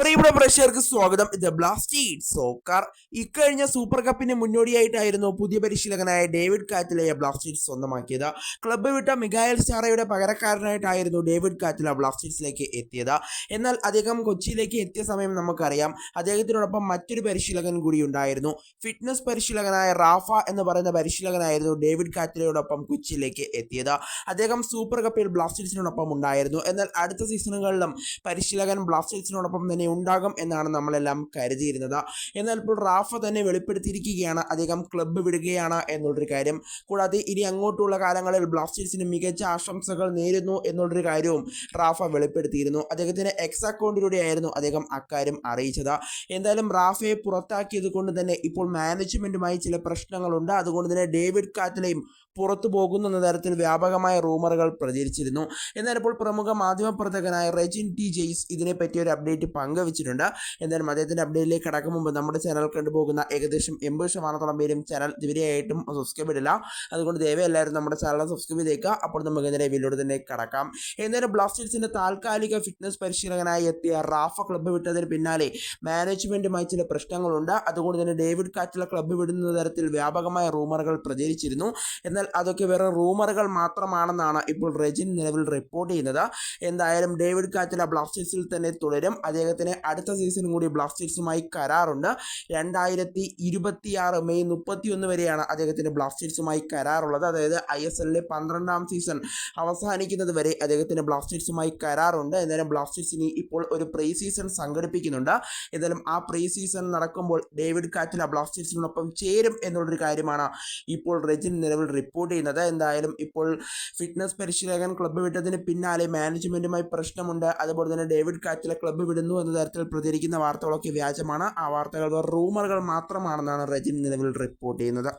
പ്രിയപ്പെട്ട പ്രേക്ഷകർക്ക് സ്വാഗതം. ഇത് ബ്ലാസ്റ്റീഡ് സോക്കർ ഇക്കഴിഞ്ഞ സൂപ്പർ കപ്പിന് മുന്നോടിയായിട്ടായിരുന്നു പുതിയ പരിശീലകനായ ഡേവിഡ് കാറ്റിലയെ ബ്ലാസ്റ്റീഡ് സ്വന്തമാക്കിയത്. ക്ലബ്ബ് വിട്ട മിഗായൽ സ്റ്റാറയുടെ പകരക്കാരനായിട്ടായിരുന്നു ഡേവിഡ് കാറ്റില ബ്ലാസ്റ്റീഡ്സിലേക്ക് എത്തിയത്. എന്നാൽ അദ്ദേഹം കൊച്ചിയിലേക്ക് എത്തിയ സമയം നമുക്കറിയാം. അദ്ദേഹത്തിനോടൊപ്പം മറ്റൊരു പരിശീലകൻ കൂടി ഉണ്ടായിരുന്നു. ഫിറ്റ്നസ് പരിശീലകനായ റാഫ എന്ന് പറയുന്ന പരിശീലകനായിരുന്നു ഡേവിഡ് കാറ്റിലയോടൊപ്പം കൊച്ചിയിലേക്ക് എത്തിയത്. അദ്ദേഹം സൂപ്പർ കപ്പിൽ ബ്ലാസ്റ്റീഡ്സിനോടൊപ്പം ഉണ്ടായിരുന്നു. എന്നാൽ അടുത്ത സീസണുകളിലും പരിശീലകൻ ബ്ലാസ്റ്റീഡ്സിനോടൊപ്പം തന്നെ ഉണ്ടാകും എന്നാണ് നമ്മളെല്ലാം കരുതിയിരുന്നത്. എന്നാൽ ഇപ്പോൾ റാഫ തന്നെ വെളിപ്പെടുത്തിയിരിക്കുകയാണ്. അദ്ദേഹം ക്ലബ്ബ് വിടുകയാണ് എന്നുള്ളൊരു കാര്യം. കൂടാതെ ഇനി അങ്ങോട്ടുള്ള കാലങ്ങളിൽ ബ്ലാസ്റ്റേഴ്സിന് മികച്ച ആശംസകൾ നേരുന്നു എന്നുള്ളൊരു കാര്യവും റാഫ വെളിപ്പെടുത്തിയിരുന്നു. അദ്ദേഹത്തിന്റെ എക്സ് അക്കൗണ്ടിലൂടെ ആയിരുന്നു അദ്ദേഹം അക്കാര്യം അറിയിച്ചത്. എന്തായാലും റാഫയെ പുറത്താക്കിയത് കൊണ്ട് തന്നെ ഇപ്പോൾ മാനേജ്മെന്റുമായി ചില പ്രശ്നങ്ങളുണ്ട്. അതുകൊണ്ട് തന്നെ ഡേവിഡ് കാറ്റിലെയും പുറത്തു പോകുന്നു എന്ന തരത്തിൽ വ്യാപകമായ റൂമറുകൾ പ്രചരിച്ചിരുന്നു. എന്നാൽ ഇപ്പോൾ പ്രമുഖ മാധ്യമപ്രവർത്തകനായ റെജിൻ ടി ജെയ്സ് ഇതിനെപ്പറ്റി ഒരു അപ്ഡേറ്റ് പങ്കുവച്ചിട്ടുണ്ട് എന്തായാലും അദ്ദേഹത്തിന്റെ അപ്ഡേറ്റിലേക്ക് കടക്കും മുമ്പ് നമ്മുടെ ചാനൽ കണ്ടുപോകുന്ന ഏകദേശം എൺപത് ശതമാനത്തോളം പേരും ചാനൽ ഇതുവരെയായിട്ടും സബ്സ്ക്രൈബ് ഇടില്ല അതുകൊണ്ട് ദയവേ എല്ലാവരും നമ്മുടെ ചാനൽ സബ്സ്ക്രൈബ് ചെയ്തേക്കുക. അപ്പോൾ നമുക്ക് ഇതിന്റെ വീഡിയോട് തന്നെ കടക്കാം. എന്നാലും ബ്ലാസ്റ്റേഴ്സിന്റെ താൽക്കാലിക ഫിറ്റ്നസ് പരിശീലകനായി എത്തിയ റാഫ ക്ലബ്ബ് വിട്ടതിന് പിന്നാലെ മാനേജ്മെന്റുമായി ചില പ്രശ്നങ്ങളുണ്ട്. അതുകൊണ്ട് തന്നെ ഡേവിഡ് കാറ്റില ക്ലബ്ബ് വിടുന്ന തരത്തിൽ വ്യാപകമായ റൂമറുകൾ പ്രചരിച്ചിരുന്നു. എന്നാൽ അതൊക്കെ വെറും റൂമറുകൾ മാത്രമാണെന്നാണ് ഇപ്പോൾ റെജിൻ നിലവിൽ റിപ്പോർട്ട് ചെയ്യുന്നത്. എന്തായാലും ഡേവിഡ് കാറ്റില ബ്ലാസ്റ്റേഴ്സിൽ തന്നെ തുടരും. അദ്ദേഹത്തിന് അടുത്ത സീസണും കൂടി ബ്ലാസ്റ്റേഴ്സുമായി കരാറുണ്ട്. രണ്ടായിരത്തി ഇരുപത്തിയാറ് മെയ് മുപ്പത്തിയൊന്ന് വരെയാണ് അദ്ദേഹത്തിന് ബ്ലാസ്റ്റേഴ്സുമായി കരാറുള്ളത്. അതായത് ഐ എസ് എല്ലിലെ പന്ത്രണ്ടാം സീസൺ അവസാനിക്കുന്നത് വരെ അദ്ദേഹത്തിന് ബ്ലാസ്റ്റേഴ്സുമായി കരാറുണ്ട്. എന്നാലും ബ്ലാസ്റ്റേഴ്സിന് ഇപ്പോൾ ഒരു പ്രീ സീസൺ സംഘടിപ്പിക്കുന്നുണ്ട്. എന്നാലും ആ പ്രീ സീസൺ നടക്കുമ്പോൾ ഡേവിഡ് കാറ്റില ബ്ലാസ്റ്റേഴ്സിനൊപ്പം ചേരും എന്നുള്ളൊരു കാര്യമാണ് ഇപ്പോൾ റെജിൻ നിലവിൽ റിപ്പോർട്ട് ചെയ്യുന്നത്. എന്തായാലും ഇപ്പോൾ ഫിറ്റ്നസ് പരിശീലകൻ ക്ലബ്ബ് വിട്ടതിന് പിന്നാലെ മാനേജ്മെന്റുമായി പ്രശ്നമുണ്ട്. അതുപോലെ തന്നെ ഡേവിഡ് കാറ്റില ക്ലബ്ബ് വിടുന്നു എന്ന തരത്തിൽ പ്രചരിക്കുന്ന വാർത്തകളൊക്കെ വ്യാജമാണ്. ആ വാർത്തകൾ റൂമറുകൾ മാത്രമാണെന്നാണ് റജിൻ നിലവിൽ റിപ്പോർട്ട് ചെയ്യുന്നത്.